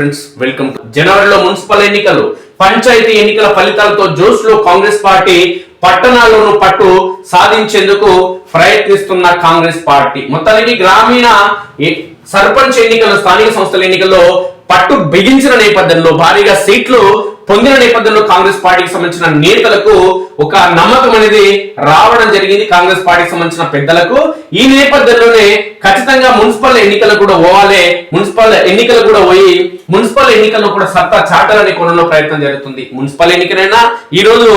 Friends welcome to జనవరిలో municipal ఎన్నికలు పంచాయతీ ఎన్నికల ఫలితాలతో జోష్లో కాంగ్రెస్ పార్టీ పట్టణాల్లోనూ పట్టు సాధించేందుకు ప్రయత్నిస్తున్న కాంగ్రెస్ పార్టీ. మొత్తానికి గ్రామీణ సర్పంచ్ ఎన్నికలు స్థానిక సంస్థల ఎన్నికల్లో పట్టు బిగించిన నేపథ్యంలో భారీగా సీట్లు పొందిన నేపథ్యంలో కాంగ్రెస్ పార్టీకి సంబంధించిన నేతలకు ఒక నమ్మకం అనేది రావడం జరిగింది. కాంగ్రెస్ పార్టీకి సంబంధించిన పెద్దలకు. ఈ నేపథ్యంలోనే ఖచ్చితంగా మున్సిపల్ ఎన్నికలు కూడా పోవాలి. మున్సిపల్ ఎన్నికలు కూడా పోయి మున్సిపల్ ఎన్నికల్లో కూడా సత్తా చాటాలని కొనలో ప్రయత్నం జరుగుతుంది. మున్సిపల్ ఎన్నికలైనా ఈ రోజు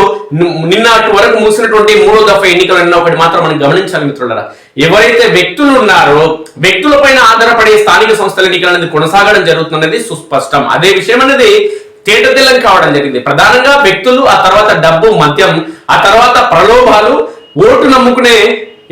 నిన్నటి వరకు ముగిసినటువంటి మూడో దఫా ఎన్నికలైనా ఒకటి మాత్రం మనం గమనించాలి మిత్రులరా. ఎవరైతే వ్యక్తులు ఉన్నారో వ్యక్తులపైన ఆధారపడే స్థానిక సంస్థల ఎన్నికలు అనేది కొనసాగడం జరుగుతున్నది సుస్పష్టం. అదే విషయం అనేది తేటతెల్లం కావడం జరిగింది. ప్రధానంగా వ్యక్తులు ఆ తర్వాత డబ్బు మద్యం ఆ తర్వాత ప్రలోభాలు ఓటు నమ్ముకునే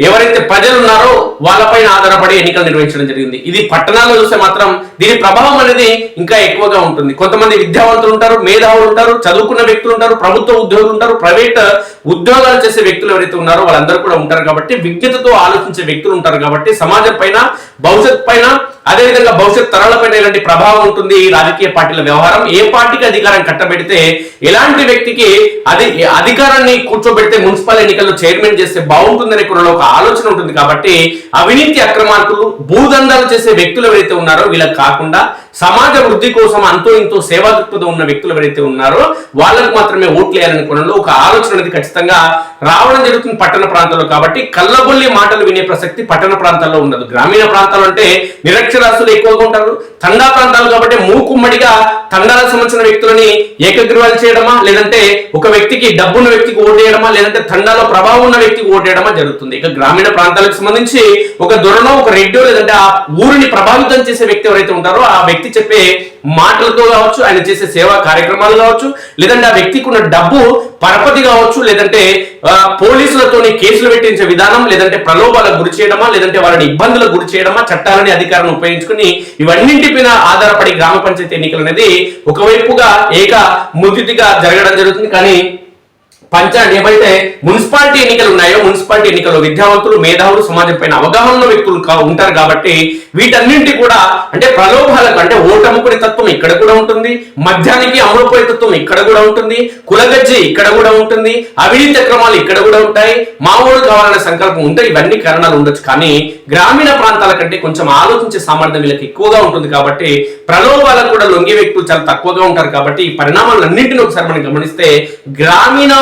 ఎవరైతే ప్రజలు ఉన్నారో వాళ్ళపైన ఆధారపడి ఎన్నికలు నిర్వహించడం జరిగింది. ఇది పట్టణాల్లో చూస్తే మాత్రం దీని ప్రభావం అనేది ఇంకా ఎక్కువగా ఉంటుంది. కొంతమంది విద్యావంతులు ఉంటారు మేధావులు ఉంటారు చదువుకున్న వ్యక్తులు ఉంటారు ప్రభుత్వ ఉద్యోగులు ఉంటారు ప్రైవేట్ ఉద్యోగాలు చేసే వ్యక్తులు ఎవరైతే ఉన్నారో వాళ్ళందరూ కూడా ఉంటారు కాబట్టి విజ్ఞతతో ఆలోచించే వ్యక్తులు ఉంటారు కాబట్టి సమాజం పైన భవిష్యత్ పైన అదేవిధంగా భవిష్యత్ తరాలపైన ఎలాంటి ప్రభావం ఉంటుంది ఈ రాజకీయ పార్టీల వ్యవహారం? ఏ పార్టీకి అధికారం కట్టబెడితే ఎలాంటి వ్యక్తికి అది అధికారాన్ని కూర్చోబెడితే మున్సిపల్ ఎన్నికల్లో చైర్మన్ చేస్తే బాగుంటుందనే కూడా ఒక ఆలోచన ఉంటుంది కాబట్టి అవినీతి అక్రమార్కులు భూదందాలు చేసే వ్యక్తులు ఎవరైతే ఉన్నారో వీళ్ళకి కాకుండా సమాజ వృద్ధి కోసం అంతో ఇంతో సేవా దృక్పథం ఉన్న వ్యక్తులు ఎవరైతే ఉన్నారో వాళ్ళకు మాత్రమే ఓట్లు వేయాలనే కోణంలో ఒక ఆలోచన అనేది ఖచ్చితంగా రావడం జరుగుతుంది పట్టణ ప్రాంతాల్లో. కాబట్టి కళ్ళబొల్లి మాటలు వినే ప్రసక్తి పట్టణ ప్రాంతాల్లో ఉండదు గ్రామీణ ప్రాంతాలు అంటే నిరక్షరాస్యులు ఎక్కువగా ఉంటారు. తండా ప్రాంతాలు కాబట్టి మూకుమ్మడిగా తండాలకు సంబంధించిన వ్యక్తులని ఏకగ్రీవాలు చేయడమా లేదంటే ఒక వ్యక్తికి డబ్బున్న వ్యక్తికి ఓటేయడమా లేదంటే తండాలో ప్రభావం ఉన్న వ్యక్తికి ఓటేయడమా జరుగుతుంది. ఇక గ్రామీణ ప్రాంతాలకు సంబంధించి ఒక దొరనో ఒక రెడ్డో లేదంటే ఆ ఊరిని ప్రభావితం చేసే వ్యక్తి ఎవరైతే ఉంటారో ఆ వ్యక్తి చెప్పే మాటలతో కావచ్చు ఆయన చేసే సేవా కార్యక్రమాలు కావచ్చు లేదంటే ఆ వ్యక్తికి ఉన్న డబ్బు పరపతి కావచ్చు లేదంటే పోలీసులతోనే పోలీసులతోని కేసులు పెట్టించే విధానం లేదంటే ప్రలోభాలకు గురి చేయడమా లేదంటే వాళ్ళని ఇబ్బందులకు గురి చేయడమా చట్టాలని అధికారాన్ని ఉపయోగించుకుని ఇవన్నింటిపైన ఆధారపడి గ్రామ పంచాయతీ ఎన్నికలు అనేది ఒకవైపుగా ఏక ముదిటిగా జరగడం జరుగుతుంది. కానీ పంచాయతీ ఏవైతే మున్సిపాలిటీ ఎన్నికలు ఉన్నాయో మున్సిపాలిటీ ఎన్నికల్లో విద్యావంతులు మేధావులు సమాజం పైన అవగాహన వ్యక్తులు ఉంటారు కాబట్టి వీటన్నింటి కూడా అంటే ప్రలోభాలకు అంటే ఓటముకుడి తత్వం ఇక్కడ కూడా ఉంటుంది మద్యానికి అమలుపోయే తత్వం ఇక్కడ కూడా ఉంటుంది కులగజ్జి ఇక్కడ కూడా ఉంటుంది అవినీతి అక్రమాలు ఇక్కడ కూడా ఉంటాయి మామూలు కావాలనే సంకల్పం ఉంటాయి ఇవన్నీ కారణాలు ఉండొచ్చు. కానీ గ్రామీణ ప్రాంతాల కంటే కొంచెం ఆలోచించే సామర్థ్యం వీళ్ళకి ఎక్కువగా ఉంటుంది కాబట్టి ప్రలోభాలకు కూడా లొంగే వ్యక్తులు చాలా తక్కువగా ఉంటారు కాబట్టి ఈ పరిణామాలన్నింటినీ ఒకసారి మనం గమనిస్తే గ్రామీణ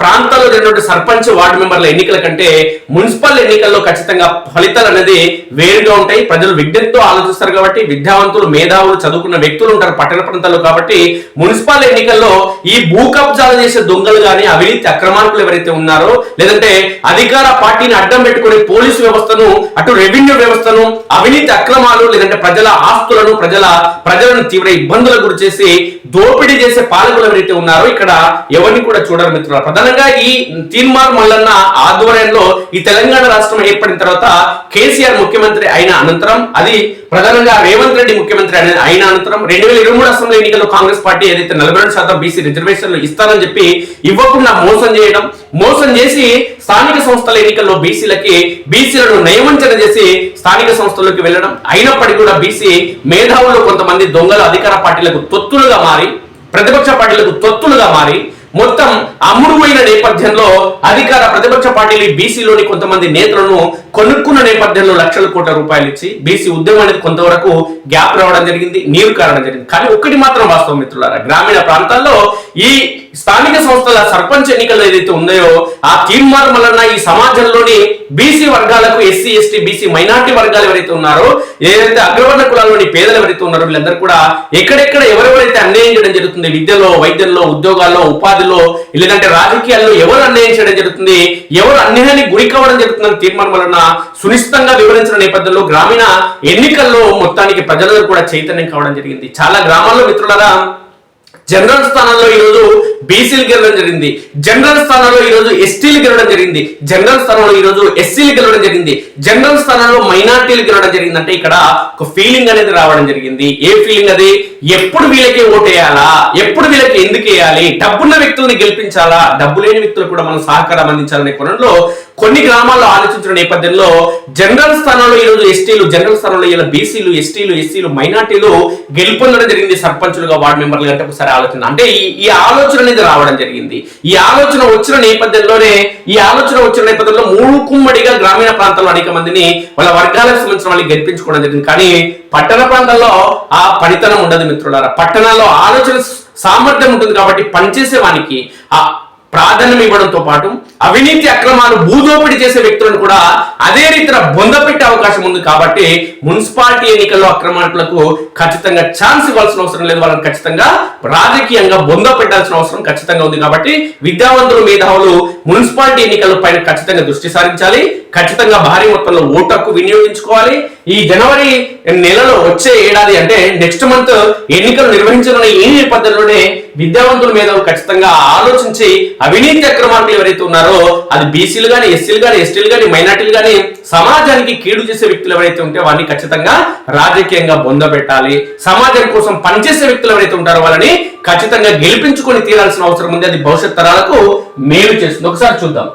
ప్రాంతాల్లో జరిగినటువంటి సర్పంచ్ వార్డు మెంబర్ల ఎన్నికల కంటే మున్సిపల్ ఎన్నికల్లో ఖచ్చితంగా ఫలితాలు అనేది వేరుగా ఉంటాయి. ప్రజలు విజ్ఞతతో ఆలోచిస్తారు కాబట్టి విద్యావంతులు మేధావులు చదువుకున్న వ్యక్తులు ఉంటారు పట్టణ ప్రాంతాల్లో కాబట్టి మున్సిపల్ ఎన్నికల్లో ఈ భూ కబ్జాలు చేసే దొంగలు కానీ అవినీతి అక్రమార్కులు ఎవరైతే ఉన్నారో లేదంటే అధికార పార్టీని అడ్డం పెట్టుకుని పోలీసు వ్యవస్థను అటు రెవెన్యూ వ్యవస్థను అవినీతి అక్రమాలు లేదంటే ప్రజల ఆస్తులను ప్రజల ప్రజలను తీవ్ర ఇబ్బందులకు గురి చేసి దోపిడీ చేసే పాలకులు ఎవరైతే ఉన్నారో ఇక్కడ ఎవరిని కూడా చూడరు. మిత్రులు ప్రధానంగా ఈ తీన్మార్ మల్లన్న ఆధ్వర్యంలో ఈ తెలంగాణ రాష్ట్రం ఏర్పడిన తర్వాత కేసీఆర్ ముఖ్యమంత్రి అయిన అనంతరం అది ప్రధానంగా రేవంత్ రెడ్డి ముఖ్యమంత్రి అయిన- అయిన అనంతరం రెండు వేల ఇరవై మూడు అసెంబ్లీ ఎన్నికల్లో కాంగ్రెస్ పార్టీ ఏదైతే నలభై రెండు శాతం బీసీ రిజర్వేషన్లు ఇస్తారని చెప్పి ఇవ్వకుండా మోసం చేయడం మోసం చేసి స్థానిక సంస్థల ఎన్నికల్లో బీసీలకి బీసీలను నయవంచన చేసి స్థానిక సంస్థల్లోకి వెళ్ళడం అయినప్పటికీ కూడా బీసీ మేధావులు కొంతమంది దొంగలు అధికార పార్టీలకు తొత్తులుగా మారి ప్రతిపక్ష పార్టీలకు తొత్తులుగా మారి మొత్తం అమ్ముడుపోయిన నేపథ్యంలో అధికార ప్రతిపక్ష పార్టీలు బీసీలోని కొంతమంది నేతలను కొనుక్కున్న నేపథ్యంలో లక్షల కోట్ల రూపాయలు ఇచ్చి బీసీ ఉద్యమం అనేది కొంతవరకు గ్యాప్ రావడం జరిగింది నీరు కారడం జరిగింది. కానీ ఒక్కటి మాత్రం వాస్తవం మిత్రులారా గ్రామీణ ప్రాంతాల్లో ఈ స్థానిక సంస్థల సర్పంచ్ ఎన్నికలు ఏదైతే ఉన్నాయో ఆ తీర్మానం వలన ఈ సమాజంలోని బీసీ వర్గాలకు ఎస్సీ ఎస్టీ బీసీ మైనార్టీ వర్గాలు ఎవరైతే ఉన్నారో ఏదైతే అగ్రవర్ణ కులాల్లోని పేదలు ఎవరైతే ఉన్నారో వీళ్ళందరూ కూడా ఎక్కడెక్కడ ఎవరెవరైతే అన్యాయం చేయడం జరుగుతుంది విద్యలో వైద్యంలో ఉద్యోగాల్లో ఉపాధిలో లేదంటే రాజకీయాల్లో ఎవరు అన్యాయం చేయడం జరుగుతుంది ఎవరు అన్యాయానికి గురి కావడం జరుగుతుందని తీర్మానం వలన సునిశ్చితంగా వివరించిన నేపథ్యంలో గ్రామీణ ఎన్నికల్లో మొత్తానికి ప్రజలందరూ కూడా చైతన్యం కావడం జరిగింది. చాలా గ్రామాల్లో మిత్రులరా జనరల్ స్థానంలో ఈరోజు బీసీలు గెలవడం జరిగింది. జనరల్ స్థానంలో ఈరోజు ఎస్టీలు గెలవడం జరిగింది. జనరల్ స్థానంలో ఈరోజు ఎస్సీలు గెలవడం జరిగింది. జనరల్ స్థానంలో మైనార్టీలు గెలవడం జరిగింది అంటే ఇక్కడ ఒక ఫీలింగ్ అనేది రావడం జరిగింది. ఏ ఫీలింగ్ అది? ఎప్పుడు వీళ్ళకి ఓటేయాలా? ఎప్పుడు వీళ్ళకి ఎందుకు వేయాలి? డబ్బున్న వ్యక్తుల్ని గెలిపించాలా? డబ్బు లేని వ్యక్తులు కూడా మనం సహకారం అందించాలనే కోణంలో కొన్ని గ్రామాల్లో ఆలోచించిన నేపథ్యంలో జనరల్ స్థానంలో ఈ రోజు ఎస్టీలు జనరల్ స్థానంలో ఇలా బీసీలు ఎస్టీలు ఎస్సీలు మైనార్టీలు గెలుపొందడం జరిగింది సర్పంచులుగా వార్డు మెంబర్లు అంటే ఒకసారి ఆలోచన. అంటే ఈ ఆలోచన అనేది రావడం జరిగింది. ఈ ఆలోచన వచ్చిన నేపథ్యంలోనే ఈ ఆలోచన వచ్చిన నేపథ్యంలో మూడు కుమ్మడిగా గ్రామీణ ప్రాంతంలో అనేక మందిని వాళ్ళ వర్గాలకు సంబంధించిన వాళ్ళకి గెలిపించుకోవడం జరిగింది. కానీ పట్టణ ప్రాంతాల్లో ఆ పనితనం ఉండదు మిత్రులారా. పట్టణాల్లో ఆలోచన సామర్థ్యం ఉంటుంది కాబట్టి పనిచేసే వానికి ఆ ప్రాధాన్యం ఇవ్వడంతో పాటు అవినీతి అక్రమాలు భూదోపిడి చేసే వ్యక్తులను కూడా అదే రీతిన బొందపెట్టే అవకాశం ఉంది కాబట్టి మున్సిపాలిటీ ఎన్నికల్లో అక్రమాలకు ఖచ్చితంగా ఛాన్స్ ఇవ్వాల్సిన అవసరం లేదు. వాళ్ళని ఖచ్చితంగా రాజకీయంగా బొంద పెట్టాల్సిన అవసరం ఖచ్చితంగా ఉంది కాబట్టి విద్యావంతులు మేధావులు మున్సిపాలిటీ ఎన్నికల పైన ఖచ్చితంగా దృష్టి సారించాలి. ఖచ్చితంగా భారీ మొత్తంలో ఓటు హక్కు వినియోగించుకోవాలి. ఈ జనవరి నెలలో వచ్చే ఏడాది అంటే నెక్స్ట్ మంత్ ఎన్నికలు నిర్వహించనున్న ఈ నేపథ్యంలోనే విద్యావంతుల మీద ఖచ్చితంగా ఆలోచించి అవినీతి అక్రమార్కులు ఎవరైతే ఉన్నారో అది బీసీలు కానీ ఎస్సీలు కానీ ఎస్టీలు కానీ మైనార్టీలు కానీ సమాజానికి కీడు చేసే వ్యక్తులు ఎవరైతే ఉంటే వారిని ఖచ్చితంగా రాజకీయంగా బొందబెట్టాలి. సమాజం కోసం పనిచేసే వ్యక్తులు ఎవరైతే ఉంటారో వాళ్ళని ఖచ్చితంగా గెలిపించుకొని తీరాల్సిన అవసరం ఉంది. అది భవిష్యత్ తరాలకు మేలు చేస్తుంది. ఒకసారి చూద్దాం.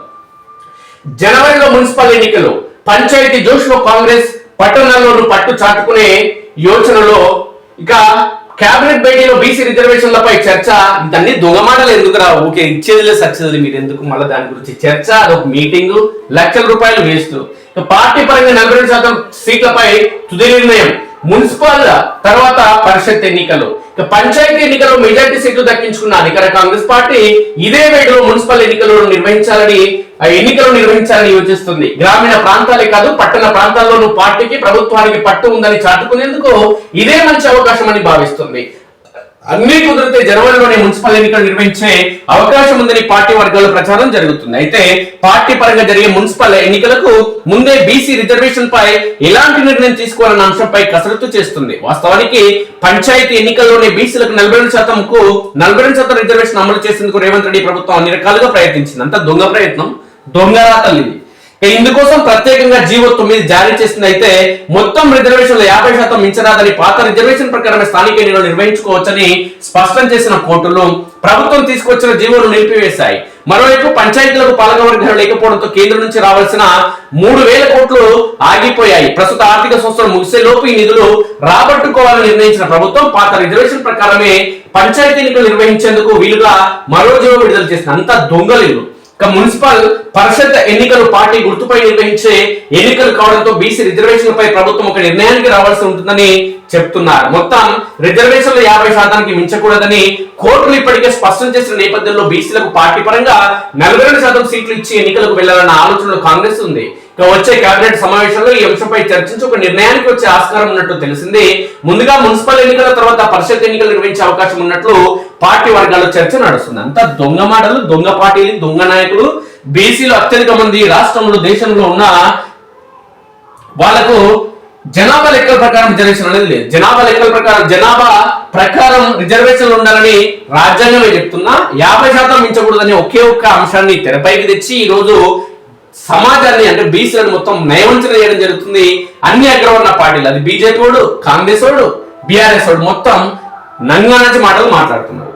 జనవరిలో మున్సిపల్ ఎన్నికలు. పంచాయతీ జోష్లో కాంగ్రెస్ పట్టణాల్లోనూ పట్టు చాటుకునే యోచనలో ఇక కేబినెట్ భేటీలో బీసీ రిజర్వేషన్లపై చర్చ. దాన్ని దొంగమాటలు ఎందుకురా ఓకే ఇచ్చేదిలే సచ్చేది మీరు ఎందుకు మళ్ళీ దాని గురించి చర్చ? అదొక మీటింగ్ లక్షల రూపాయలు వేస్ట్. పార్టీ పరంగా నలభై రెండు శాతం సీట్లపై తుది నిర్ణయం మున్సిపల్ తర్వాత పరిషత్ ఎన్నికలు. పంచాయతీ ఎన్నికల్లో మెజార్టీ సీట్లు దక్కించుకున్న అధికార కాంగ్రెస్ పార్టీ ఇదే వేడిలో మున్సిపల్ ఎన్నికలను నిర్వహించాలని ఎన్నికలు నిర్వహించాలని యోచిస్తుంది. గ్రామీణ ప్రాంతాలే కాదు పట్టణ ప్రాంతాల్లోనూ పార్టీకి ప్రభుత్వానికి పట్టు ఉందని చాటుకునేందుకు ఇదే మంచి అవకాశం అని భావిస్తుంది. అన్ని కుదిరితే జనవరిలోనే మున్సిపల్ ఎన్నికలు నిర్వహించే అవకాశం ఉందని పార్టీ వర్గాల్లో ప్రచారం జరుగుతుంది. అయితే పార్టీ పరంగా జరిగే మున్సిపల్ ఎన్నికలకు ముందే బీసీ రిజర్వేషన్ పై ఎలాంటి నిర్ణయం తీసుకోవాలన్న అంశంపై కసరత్తు చేస్తుంది. వాస్తవానికి పంచాయతీ ఎన్నికల్లోనే బీసీలకు నలభై రెండు శాతంకు నలభై రెండు శాతం రిజర్వేషన్ అమలు చేసేందుకు రేవంత్ రెడ్డి ప్రభుత్వం అన్ని రకాలుగా ప్రయత్నించింది. అంత దొంగ ప్రయత్నం దొంగ రాతలు ఇది ఇందుకోసం ప్రత్యేకంగా జీవో తొమ్మిది జారీ చేసింది అయితే మొత్తం రిజర్వేషన్లు యాభై శాతం మించరాదని పాత రిజర్వేషన్ ప్రకారమే స్థానిక ఎన్నికలు నిర్వహించుకోవచ్చని స్పష్టం చేసిన కోర్టులు ప్రభుత్వం తీసుకొచ్చిన జీవోలు నిలిపివేశాయి. మరోవైపు పంచాయతీలకు పాలకవర్గాలు లేకపోవడంతో కేంద్రం నుంచి రావాల్సిన మూడు వేల కోట్లు ఆగిపోయాయి. ప్రస్తుత ఆర్థిక సంవత్సరం ముగిసేలోపు ఈ నిధులు రాబట్టుకోవాలని నిర్ణయించిన ప్రభుత్వం పాత రిజర్వేషన్ ప్రకారమే పంచాయతీ ఎన్నికలు నిర్వహించేందుకు వీలుగా మరో జీవో విడుదల చేసిన అంత దొంగలు ఇక మున్సిపల్ పరిషత్ ఎన్నికలు పార్టీ గుర్తుపై నిర్వహించే ఎన్నికలు కావడంతో బీసీ రిజర్వేషన్లపై ప్రభుత్వం ఒక నిర్ణయానికి రావాల్సి ఉంటుందని చెప్తున్నారు. మొత్తం రిజర్వేషన్లు యాభై శాతానికి మించకూడదని కోర్టులు ఇప్పటికే స్పష్టం చేసిన నేపథ్యంలో బీసీలకు పార్టీ పరంగా నలభై రెండు శాతం సీట్లు ఇచ్చి ఎన్నికలకు వెళ్ళాలన్న ఆలోచనలో కాంగ్రెస్ ఉంది. వచ్చే కేబినెట్ సమావేశంలో ఈ అంశంపై చర్చించి ఒక నిర్ణయానికి వచ్చే ఆస్కారం ఉన్నట్టు తెలిసింది. ముందుగా మున్సిపల్ ఎన్నికల తర్వాత పరిషత్ ఎన్నికలు నిర్వహించే అవకాశం ఉన్నట్లు పార్టీ వర్గాల్లో చర్చ నడుస్తుంది. అంతా దొంగ మాటలు దొంగ పార్టీలు దొంగ నాయకులు. బీసీలు అత్యధిక మంది రాష్ట్రంలో దేశంలో ఉన్న వాళ్ళకు జనాభా లెక్కల ప్రకారం రిజర్వేషన్ అనేది లేదు. జనాభా లెక్కల ప్రకారం జనాభా ప్రకారం రిజర్వేషన్లు ఉండాలని రాజ్యాంగమే చెప్తున్నా. యాభై శాతం మించకూడదని ఒకే ఒక్క అంశాన్ని తెరపైకి తెచ్చి ఈ రోజు సమాజాన్ని అంటే బీసీలను మొత్తం నయవంచన చేయడం జరుగుతుంది. అన్ని అగ్రవర్ణ పార్టీలు అది బీజేపీ వాడు కాంగ్రెస్ వాడు బీఆర్ఎస్ వాడు మొత్తం నంగానాచి మాటలు మాట్లాడుతున్నారు.